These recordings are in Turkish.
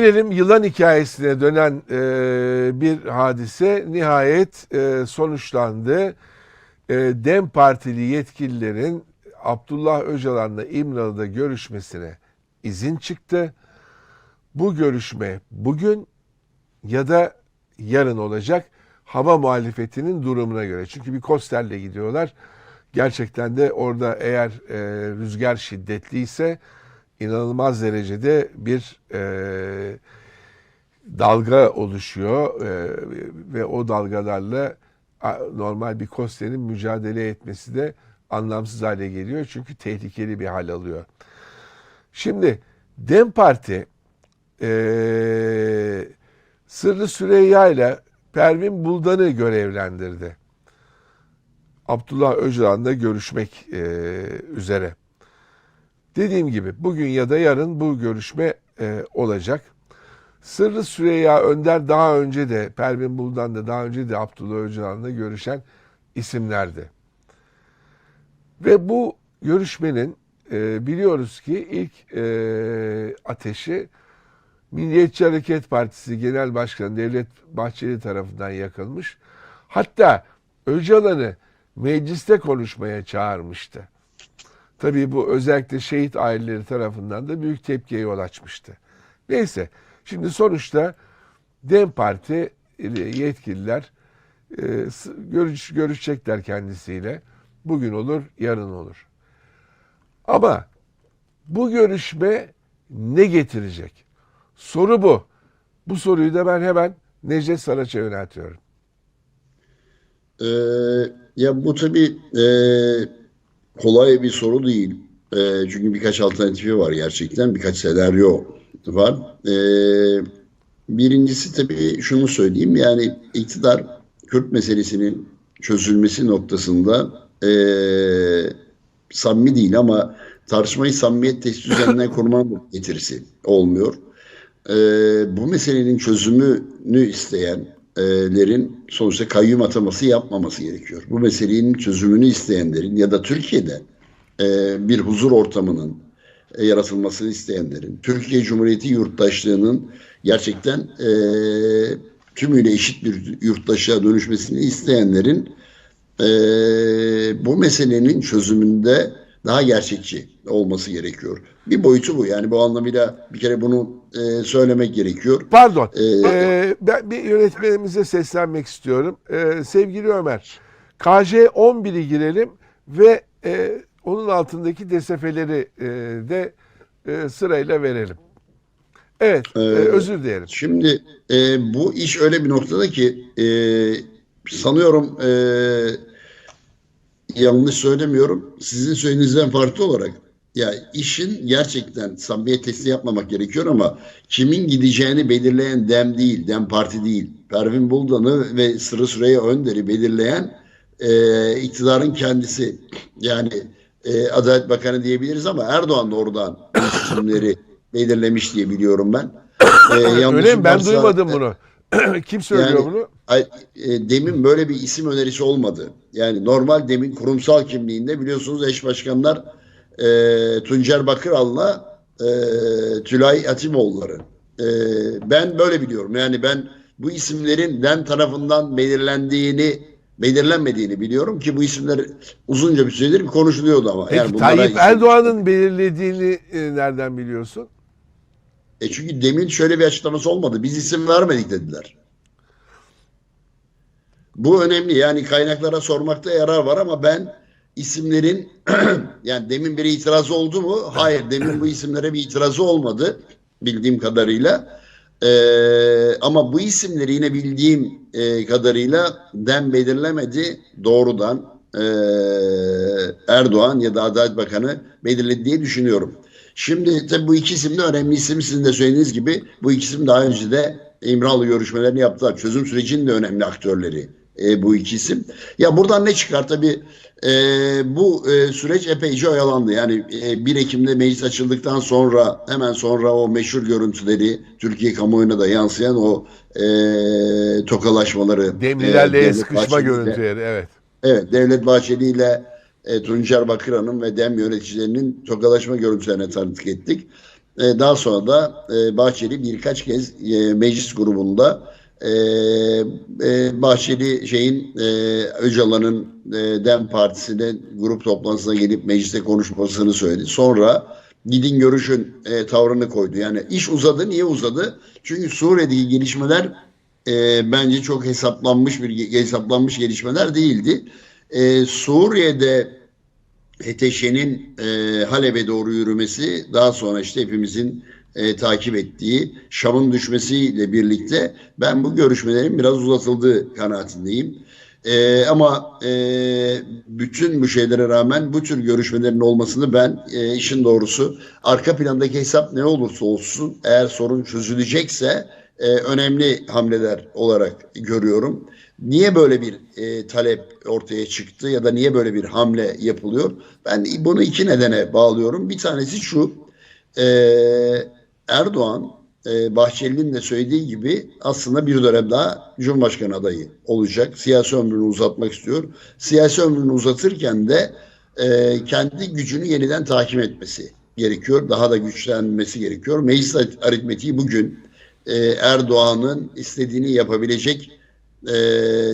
Gelelim yılan hikayesine dönen e, bir hadise nihayet e, sonuçlandı. E, DEM Partili yetkililerin Abdullah Öcalan'la İmralı'da görüşmesine izin çıktı. Bu görüşme bugün ya da yarın olacak hava muhalefetinin durumuna göre. Çünkü bir kosterle gidiyorlar. Gerçekten de orada eğer e, rüzgar şiddetliyse inanılmaz derecede bir e, dalga oluşuyor e, ve o dalgalarla normal bir kosterin mücadele etmesi de anlamsız hale geliyor. Çünkü tehlikeli bir hal alıyor. Şimdi DEM Parti e, Sırrı Süreyya ile Pervin Buldan'ı görevlendirdi. Abdullah Öcalan'la görüşmek e, üzere. Dediğim gibi bugün ya da yarın bu görüşme e, olacak. Sırrı Süreyya Önder daha önce de Pervin Buldan da daha önce de Abdullah Öcalan'la görüşen isimlerdi. Ve bu görüşmenin e, biliyoruz ki ilk e, ateşi Milliyetçi Hareket Partisi Genel Başkanı Devlet Bahçeli tarafından yakılmış. Hatta Öcalan'ı mecliste konuşmaya çağırmıştı. Tabii bu özellikle şehit aileleri tarafından da büyük tepkiye yol açmıştı. Neyse şimdi sonuçta DEM Parti yetkililer e, görüş, görüşecekler kendisiyle. Bugün olur, yarın olur. Ama bu görüşme ne getirecek? Soru bu. Bu soruyu da ben hemen Necdet Saraç'a yöneltiyorum. Ee, ya bu tabii e, kolay bir soru değil. E, çünkü birkaç alternatifi var gerçekten. Birkaç senaryo var. E, birincisi tabii şunu söyleyeyim. Yani iktidar Kürt meselesinin çözülmesi noktasında e, samimi değil ama tartışmayı samimiyet testi üzerinden kurmanın getirisi olmuyor. E, bu meselenin çözümünü isteyenlerin sonuçta kayyum ataması yapmaması gerekiyor. Bu meselenin çözümünü isteyenlerin ya da Türkiye'de e, bir huzur ortamının e, yaratılmasını isteyenlerin, Türkiye Cumhuriyeti yurttaşlığının gerçekten e, tümüyle eşit bir yurttaşlığa dönüşmesini isteyenlerin e, bu meselenin çözümünde daha gerçekçi olması gerekiyor. Bir boyutu bu. Yani bu anlamıyla bir kere bunu e, söylemek gerekiyor. Pardon. Ee, Ee, ben bir yönetmenimize seslenmek istiyorum. Ee, sevgili Ömer, KJ 11'i girelim ve e, onun altındaki desefeleri e, de e, sırayla verelim. Evet, e, özür dilerim. Şimdi e, bu iş öyle bir noktada ki e, sanıyorum e, yanlış söylemiyorum. Sizin söylediğinizden farklı olarak ya işin gerçekten samimiyet testi yapmamak gerekiyor ama kimin gideceğini belirleyen DEM değil, DEM Parti değil. Pervin Buldan'ı ve Sırrı Süreyya Önder'i belirleyen e, iktidarın kendisi. Yani e, Adalet Bakanı diyebiliriz ama Erdoğan da oradan bu isimleri belirlemiş diye biliyorum ben. E, Öyle mi? Ben varsa- duymadım bunu. Kim söylüyor Yani- bunu? Ay, e, Demin böyle bir isim önerisi olmadı. Yani normal Demin kurumsal kimliğinde biliyorsunuz eş başkanlar e, Tuncer Bakıral'la e, Tülay Atimoğulları. E, ben böyle biliyorum. Yani ben bu isimlerin DEM tarafından belirlendiğini belirlenmediğini biliyorum ki bu isimler uzunca bir süredir konuşuluyordu ama. Peki yani Tayyip Erdoğan'ın belirlediğini e, nereden biliyorsun? E çünkü demin şöyle bir açıklaması olmadı. Biz isim vermedik dediler. Bu önemli. Yani kaynaklara sormakta yarar var ama ben isimlerin yani demin bir itirazı oldu mu? Hayır. Demin bu isimlere bir itirazı olmadı bildiğim kadarıyla. Ee, ama bu isimleri yine bildiğim e, kadarıyla dem belirlemedi doğrudan e, Erdoğan ya da Adalet Bakanı belirledi diye düşünüyorum. Şimdi tabii bu iki isim de önemli isim. Sizin de söylediğiniz gibi bu iki isim daha önce de İmralı görüşmelerini yaptılar. Çözüm sürecinin de önemli aktörleri e, bu iki isim. Ya buradan ne çıkar? Tabii e, bu e, süreç epeyce oyalandı. Yani e, 1 Ekim'de meclis açıldıktan sonra hemen sonra o meşhur görüntüleri Türkiye kamuoyuna da yansıyan o e, tokalaşmaları. Demlilerle e, sıkışma görüntüleri evet. Evet, Devlet Bahçeli ile e, Tuncer Bakıran'ın ve DEM yöneticilerinin tokalaşma görüntülerine tanıklık ettik. E, daha sonra da e, Bahçeli birkaç kez e, meclis grubunda e, e, Bahçeli şeyin e, Öcalan'ın e, Dem Partisi'ne grup toplantısına gelip mecliste konuşmasını söyledi. Sonra gidin görüşün e, tavrını koydu. Yani iş uzadı. Niye uzadı? Çünkü Suriye'deki gelişmeler e, bence çok hesaplanmış bir hesaplanmış gelişmeler değildi. E, Suriye'de HTŞ'nin e, Halep'e doğru yürümesi daha sonra işte hepimizin e, takip ettiği Şam'ın düşmesiyle birlikte ben bu görüşmelerin biraz uzatıldığı kanaatindeyim. E, ama e, bütün bu şeylere rağmen bu tür görüşmelerin olmasını ben e, işin doğrusu arka plandaki hesap ne olursa olsun eğer sorun çözülecekse e, önemli hamleler olarak görüyorum. Niye böyle bir e, talep ortaya çıktı ya da niye böyle bir hamle yapılıyor? Ben bunu iki nedene bağlıyorum. Bir tanesi şu, e, Erdoğan e, Bahçeli'nin de söylediği gibi aslında bir dönem daha Cumhurbaşkanı adayı olacak. Siyasi ömrünü uzatmak istiyor. Siyasi ömrünü uzatırken de e, kendi gücünü yeniden tahkim etmesi gerekiyor. Daha da güçlenmesi gerekiyor. Meclis aritmetiği bugün e, Erdoğan'ın istediğini yapabilecek e,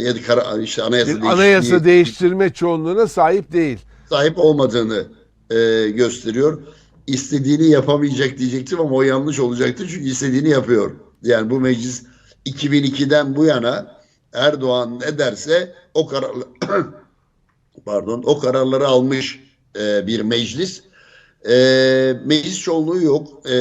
ya da kara, işte anayasa, Bir anayasa değiştirme çoğunluğuna sahip değil. sahip olmadığını e, gösteriyor. İstediğini yapamayacak diyecektim ama o yanlış olacaktı çünkü istediğini yapıyor. Yani bu meclis 2002'den bu yana Erdoğan ne derse o karar pardon o kararları almış e, bir meclis. E, meclis çoğunluğu yok. E,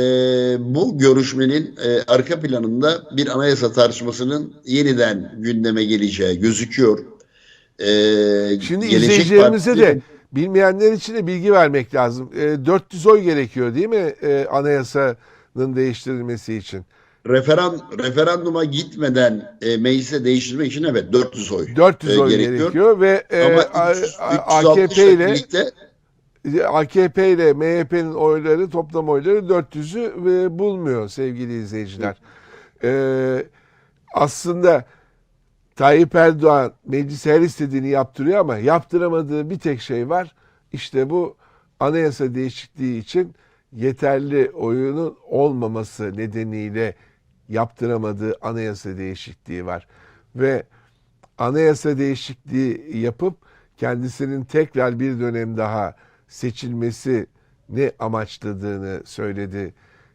bu görüşmenin e, arka planında bir anayasa tartışmasının yeniden gündeme geleceği gözüküyor. E, Şimdi izleyicilerimize de Parti'nin- bilmeyenler için de bilgi vermek lazım. E, 400 oy gerekiyor değil mi e, anayasanın değiştirilmesi için? Referan, referanduma gitmeden e, meclise değiştirmek için evet 400 oy 400 e, oy gerekiyor, ve e, Ama A- 300, A- 360 AKP ile ile birlikte AKP ile MHP'nin oyları toplam oyları 400'ü e, bulmuyor sevgili izleyiciler. E, aslında Tayyip Erdoğan meclis her istediğini yaptırıyor ama yaptıramadığı bir tek şey var. İşte bu anayasa değişikliği için yeterli oyunun olmaması nedeniyle yaptıramadığı anayasa değişikliği var. Ve anayasa değişikliği yapıp kendisinin tekrar bir dönem daha seçilmesi ne amaçladığını söyledi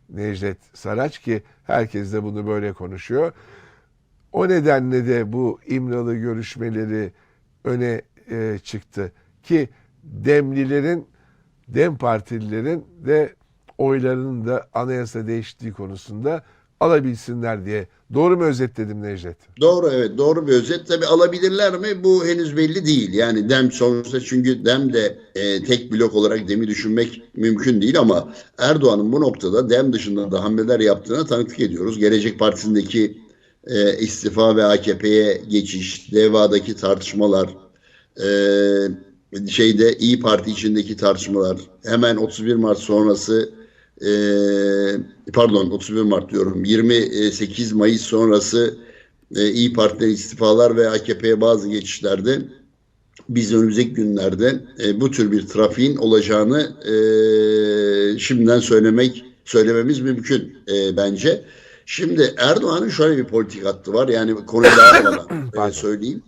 Necdet Saraç ki herkes de bunu böyle konuşuyor. O nedenle de bu İmralı görüşmeleri öne e, çıktı ki Demlilerin, Dem Partililerin de oylarının da anayasa değişikliği konusunda alabilsinler diye. Doğru mu özetledim Necdet? doğru evet doğru bir özet. Tabi alabilirler mi bu henüz belli değil. Yani DEM sonuçta çünkü DEM de e, tek blok olarak DEM'i düşünmek mümkün değil ama Erdoğan'ın bu noktada DEM dışında da hamleler yaptığına tanıklık ediyoruz. Gelecek Partisi'ndeki e, istifa ve AKP'ye geçiş, DEVA'daki tartışmalar, e, şeyde İyi Parti içindeki tartışmalar, hemen 31 Mart sonrası e, pardon 31 Mart diyorum 28 Mayıs sonrası e, İyi Parti'den istifalar ve AKP'ye bazı geçişlerde biz önümüzdeki günlerde e, bu tür bir trafiğin olacağını e, şimdiden söylemek söylememiz mümkün e, bence. Şimdi Erdoğan'ın şöyle bir politik hattı var. Yani konuyu dağıtmadan e, söyleyeyim.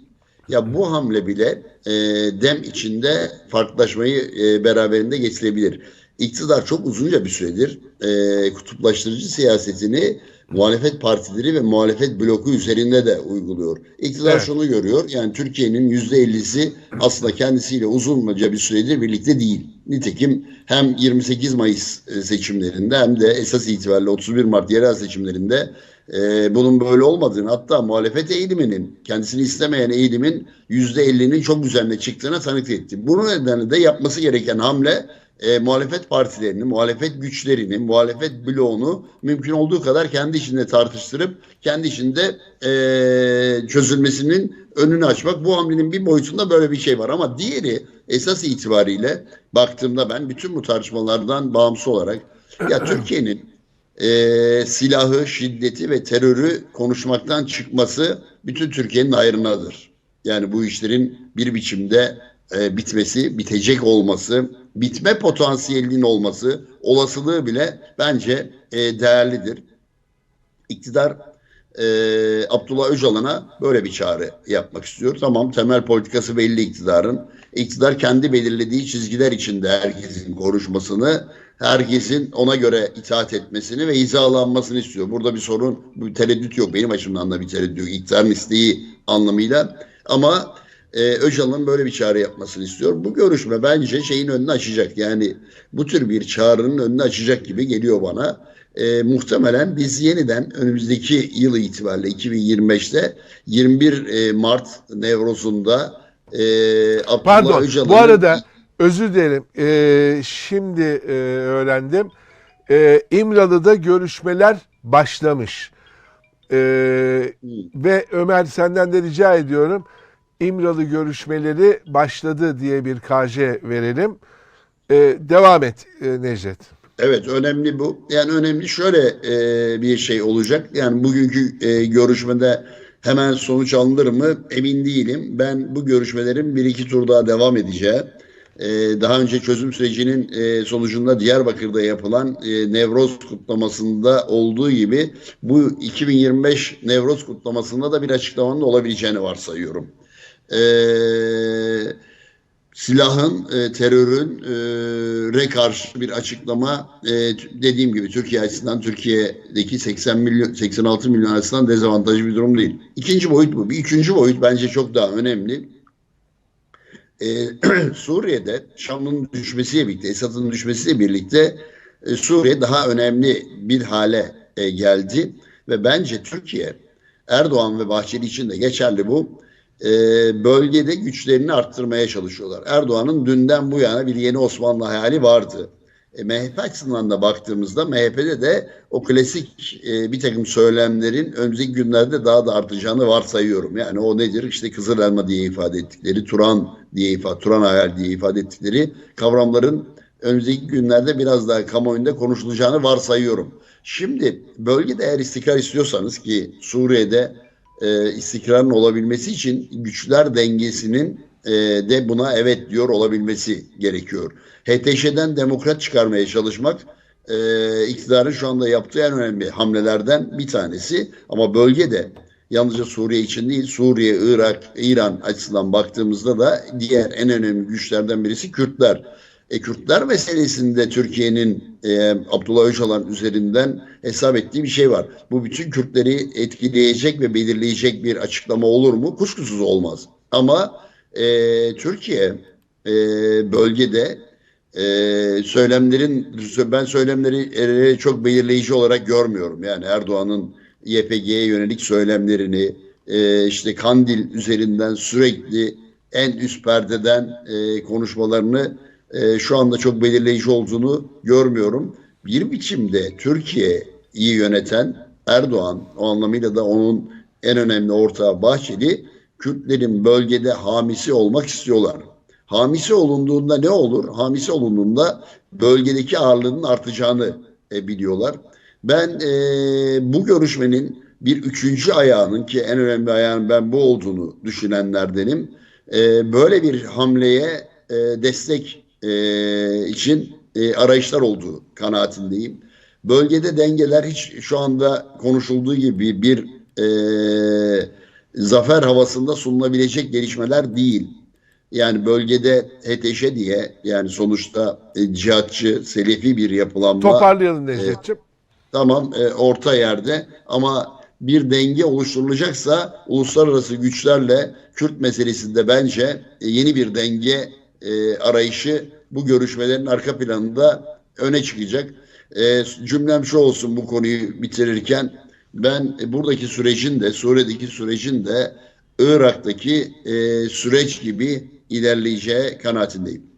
Ya bu hamle bile e, dem içinde farklılaşmayı e, beraberinde getirebilir. İktidar çok uzunca bir süredir e, kutuplaştırıcı siyasetini muhalefet partileri ve muhalefet bloku üzerinde de uyguluyor. İktidar Evet. şunu görüyor. Yani Türkiye'nin yüzde ellisi aslında kendisiyle uzunca bir süredir birlikte değil. Nitekim hem 28 Mayıs e, seçimlerinde hem de esas itibariyle 31 Mart yerel seçimlerinde e, bunun böyle olmadığını hatta muhalefet eğiliminin kendisini istemeyen eğilimin yüzde 50'nin çok üzerine çıktığına tanık etti. Bunun nedenle de yapması gereken hamle e, muhalefet partilerini, muhalefet güçlerini, muhalefet bloğunu mümkün olduğu kadar kendi içinde tartıştırıp kendi içinde e, çözülmesinin önünü açmak. Bu hamlenin bir boyutunda böyle bir şey var ama diğeri esas itibariyle baktığımda ben bütün bu tartışmalardan bağımsız olarak ya Türkiye'nin e, silahı, şiddeti ve terörü konuşmaktan çıkması bütün Türkiye'nin ayrınadır. Yani bu işlerin bir biçimde e, bitmesi, bitecek olması, bitme potansiyelinin olması olasılığı bile bence e, değerlidir. İktidar e, Abdullah Öcalan'a böyle bir çağrı yapmak istiyor. Tamam temel politikası belli iktidarın. İktidar kendi belirlediği çizgiler içinde herkesin konuşmasını, herkesin ona göre itaat etmesini ve hizalanmasını istiyor. Burada bir sorun, bir tereddüt yok. Benim açımdan da bir tereddüt yok. İktidarın isteği anlamıyla. Ama e, Öcalan'ın böyle bir çağrı yapmasını istiyor. Bu görüşme bence şeyin önünü açacak. Yani bu tür bir çağrının önünü açacak gibi geliyor bana. E, muhtemelen biz yeniden önümüzdeki yıl itibariyle 2025'te 21 e, Mart Nevroz'unda e, Abdullah Pardon. Öcalan'ın Bu arada özür dilerim. Ee, şimdi e, öğrendim. Ee, İmralı'da görüşmeler başlamış. Ee, ve Ömer senden de rica ediyorum. İmralı görüşmeleri başladı diye bir KJ verelim. Ee, devam et e, Necdet. Evet önemli bu. Yani önemli şöyle e, bir şey olacak. Yani bugünkü e, görüşmede hemen sonuç alınır mı emin değilim. Ben bu görüşmelerin bir iki tur daha devam edeceği. e, daha önce çözüm sürecinin e, sonucunda Diyarbakır'da yapılan e, Nevroz kutlamasında olduğu gibi bu 2025 Nevroz kutlamasında da bir açıklamanın olabileceğini varsayıyorum. Eee silahın, e, terörün e, karşı bir açıklama e, dediğim gibi Türkiye açısından Türkiye'deki 80 milyon 86 milyon açısından dezavantajlı bir durum değil. İkinci boyut bu. Bir üçüncü boyut bence çok daha önemli. E, Suriye'de Şam'ın düşmesiyle birlikte, Esad'ın düşmesiyle birlikte e, Suriye daha önemli bir hale e, geldi ve bence Türkiye Erdoğan ve Bahçeli için de geçerli bu e, bölgede güçlerini arttırmaya çalışıyorlar. Erdoğan'ın dünden bu yana bir yeni Osmanlı hayali vardı. E, MHP açısından da baktığımızda MHP'de de o klasik e, bir takım söylemlerin önümüzdeki günlerde daha da artacağını varsayıyorum. Yani o nedir? İşte Kızıl Elma diye ifade ettikleri, Turan diye ifade, Turan hayal diye ifade ettikleri kavramların önümüzdeki günlerde biraz daha kamuoyunda konuşulacağını varsayıyorum. Şimdi bölgede eğer istikrar istiyorsanız ki Suriye'de e, istikrarın olabilmesi için güçler dengesinin e, de buna evet diyor olabilmesi gerekiyor. HTŞ'den demokrat çıkarmaya çalışmak e, iktidarın şu anda yaptığı en önemli hamlelerden bir tanesi. Ama bölgede yalnızca Suriye için değil Suriye, Irak, İran açısından baktığımızda da diğer en önemli güçlerden birisi Kürtler. E, Kürtler meselesinde Türkiye'nin e, Abdullah Öcalan üzerinden hesap ettiği bir şey var. Bu bütün Kürtleri etkileyecek ve belirleyecek bir açıklama olur mu? Kuşkusuz olmaz. Ama e, Türkiye e, bölgede e, söylemlerin ben söylemleri çok belirleyici olarak görmüyorum. Yani Erdoğan'ın YPG'ye yönelik söylemlerini e, işte Kandil üzerinden sürekli en üst perdeden e, konuşmalarını e, şu anda çok belirleyici olduğunu görmüyorum. Bir biçimde Türkiye'yi yöneten Erdoğan, o anlamıyla da onun en önemli ortağı Bahçeli, Kürtlerin bölgede hamisi olmak istiyorlar. Hamisi olunduğunda ne olur? Hamisi olunduğunda bölgedeki ağırlığının artacağını e, biliyorlar. Ben e, bu görüşmenin bir üçüncü ayağının ki en önemli ayağın ben bu olduğunu düşünenlerdenim. E, böyle bir hamleye e, destek e, için e, arayışlar olduğu kanaatindeyim. Bölgede dengeler hiç şu anda konuşulduğu gibi bir e, zafer havasında sunulabilecek gelişmeler değil. Yani bölgede HTŞ diye yani sonuçta e, cihatçı, selefi bir yapılanma. Toparlayalım Necdet'ciğim. Tamam e, orta yerde ama bir denge oluşturulacaksa uluslararası güçlerle Kürt meselesinde bence e, yeni bir denge e, arayışı bu görüşmelerin arka planında öne çıkacak. E, cümlem şu olsun bu konuyu bitirirken ben e, buradaki sürecin de Suriye'deki sürecin de Irak'taki e, süreç gibi ilerleyeceği kanaatindeyim.